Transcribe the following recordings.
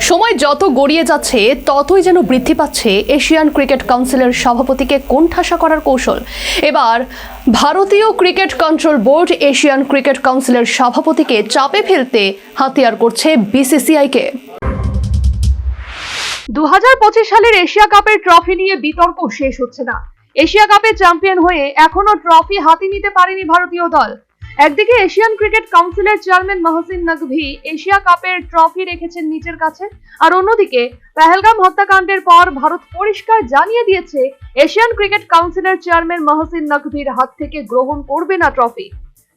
সময় যত গড়িয়ে যাচ্ছে, ততই যেন বৃদ্ধি পাচ্ছে এশিয়ান ক্রিকেট কাউন্সিলের সভাপতিকে কোণঠাসা করার কৌশল। এবার, ভারতীয় cricket control board Asian cricket কাউন্সিলের সভাপতিকে চাপে ফেলতে হাতিয়ার করছে বিসিসিআইকে। দু হাজার পঁচিশ সালের এশিয়া কাপের ট্রফি নিয়ে বিতর্ক শেষ হচ্ছে না। এশিয়া কাপে চ্যাম্পিয়ন হয়ে এখনও ট্রফি হাতে নিতে পারেনি ভারতীয় দল। একদিকে এশিয়ান ক্রিকেট কাউন্সিলের চেয়ারম্যান মহসিন নকভি এশিয়া কাপের ট্রফি রেখেছেন নিজের কাছে, আর অন্যদিকে পেহেলগাম হত্যাকাণ্ডের পর ভারত পরিষ্কার জানিয়ে দিয়েছে, এশিয়ান ক্রিকেট কাউন্সিলের চেয়ারম্যান মহসিন নকভির হাত থেকে গ্রহণ করবে না ট্রফি।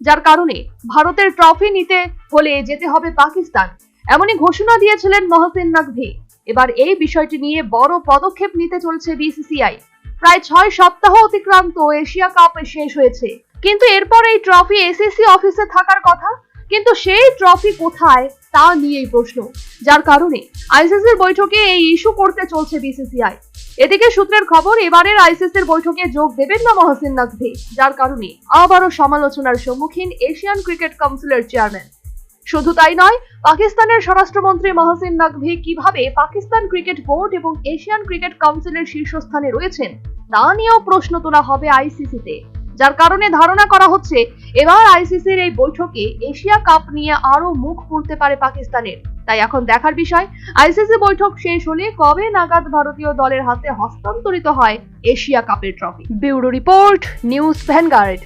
যার কারণে ভারতের ট্রফি নিতে হলে যেতে হবে পাকিস্তান, এমনই ঘোষণা দিয়েছিলেন মহসিন নকভি। এবার এই বিষয়টি নিয়ে বড় পদক্ষেপ নিতে চলছে বিসিসিআই। প্রায় ছয় সপ্তাহ অতিক্রান্ত এশিয়া কাপ শেষ হয়েছে। কিন্তু এরপর এই ট্রফি এসএসসি অফিসে থাকার কথা, কিন্তু সেই ট্রফি কোথায় তা নিয়েই প্রশ্ন। যার কারণে আইসিসির বৈঠকে এই ইস্যু করতে চলছে বিসিসিআই এদিকে সূত্রের খবর, এবারের আইসিসির বৈঠকে যোগ দেবেন না মহসিন নকভি, যার কারণে আবারও সমালোচনার সম্মুখীন এশিয়ান ক্রিকেট কাউন্সিলের চেয়ারম্যান। শুধু তাই নয়, পাকিস্তানের স্বরাষ্ট্রমন্ত্রী মহসিন নকভি কীভাবে পাকিস্তান ক্রিকেট বোর্ড এবং এশিয়ান ক্রিকেট কাউন্সিলের শীর্ষস্থানে রয়েছেন, তা নিয়েও প্রশ্ন তোলা হবে আইসিসিতে যার কারণে ধারণা করা হচ্ছে এবার আইসিসির এই বৈঠকে এশিয়া কাপ নিয়ে আরও মুখ পুড়তে পারে পাকিস্তানের। তাই এখন দেখার বিষয় আইসিসি বৈঠক শেষ হলে কবে নাগাদ ভারতীয় দলের হাতে হস্তান্তরিত হয় এশিয়া কাপের trophy bureau report, news Vanguard.